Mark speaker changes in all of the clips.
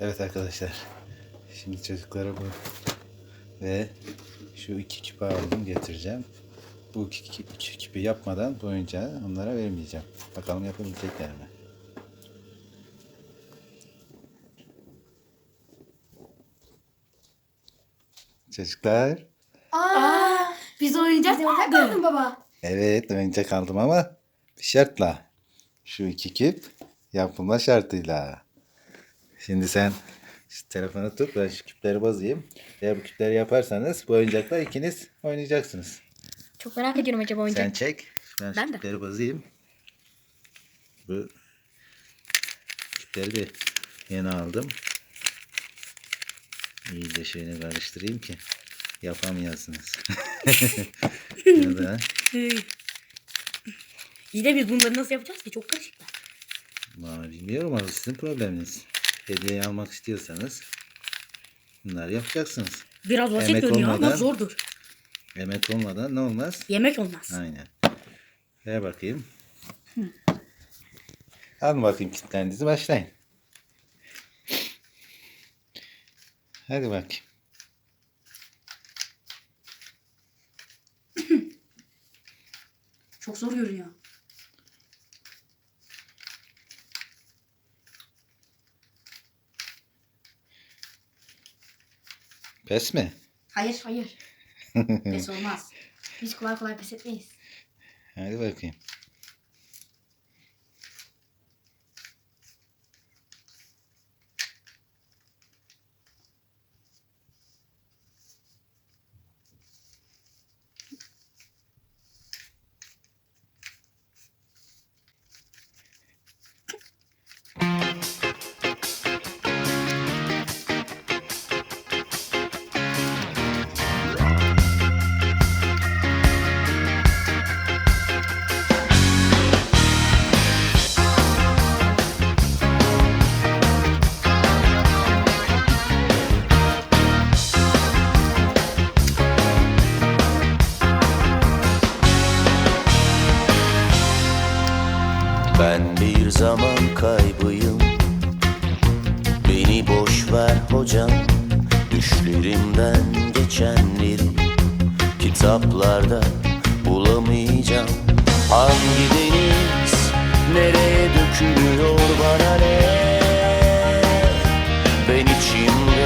Speaker 1: Evet arkadaşlar. Şimdi çocuklara bu ve şu iki küpe aldım getireceğim. Bu iki, iki, iki küpü yapmadan bu oyuncağı onlara vermeyeceğim. Bakalım yapabilecekler mi? Çocuklar.
Speaker 2: Aa, biz oyuncak
Speaker 3: Oyuncak aldın baba.
Speaker 1: Evet oyuncak aldım ama bir şartla. Şu iki küp yapılma şartıyla. Şimdi sen şu telefonu tut ben şu küpleri bozayım. Eğer bu küpleri yaparsanız bu oyuncakla ikiniz oynayacaksınız.
Speaker 2: Çok merak ediyorum acaba oyuncak.
Speaker 1: Sen çek. Ben, şu
Speaker 2: Ben de.
Speaker 1: küpleri bozayım. Bu küpleri de yeni aldım. İyice şöyle karıştırayım ki yapamayasınız. ya da
Speaker 2: İyi de biz bunları nasıl yapacağız ki? Çok karışıklar.
Speaker 1: Vallahi bilmiyorum ama sizin probleminiz. Hediye almak istiyorsanız bunları yapacaksınız.
Speaker 2: Biraz basit
Speaker 1: Emek
Speaker 2: görünüyor ama
Speaker 1: olmadan-
Speaker 2: zordur.
Speaker 1: Emek olmadan ne olmaz?
Speaker 2: Yemek olmaz.
Speaker 1: Aynen. Ver bakayım. Alın bakayım kilitlerinizi başlayın. Hadi bakayım.
Speaker 3: Çok zor görünüyor.
Speaker 1: Pes mi?
Speaker 3: Hayır hayır. Pes olmaz. Biz kolay kolay pes etmeyiz.
Speaker 1: Hadi bakayım.
Speaker 4: Bir zaman kaybıyım. Beni boş ver hocam. Düşlerimden geçenleri Kitaplarda bulamayacağım. Hangi deniz nereye dökülüyor bana ne? Ben içimde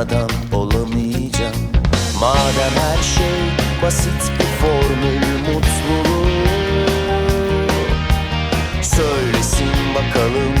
Speaker 4: adam olamayacağım. Madem her şey basit bir formül mutluluğu Söylesin bakalım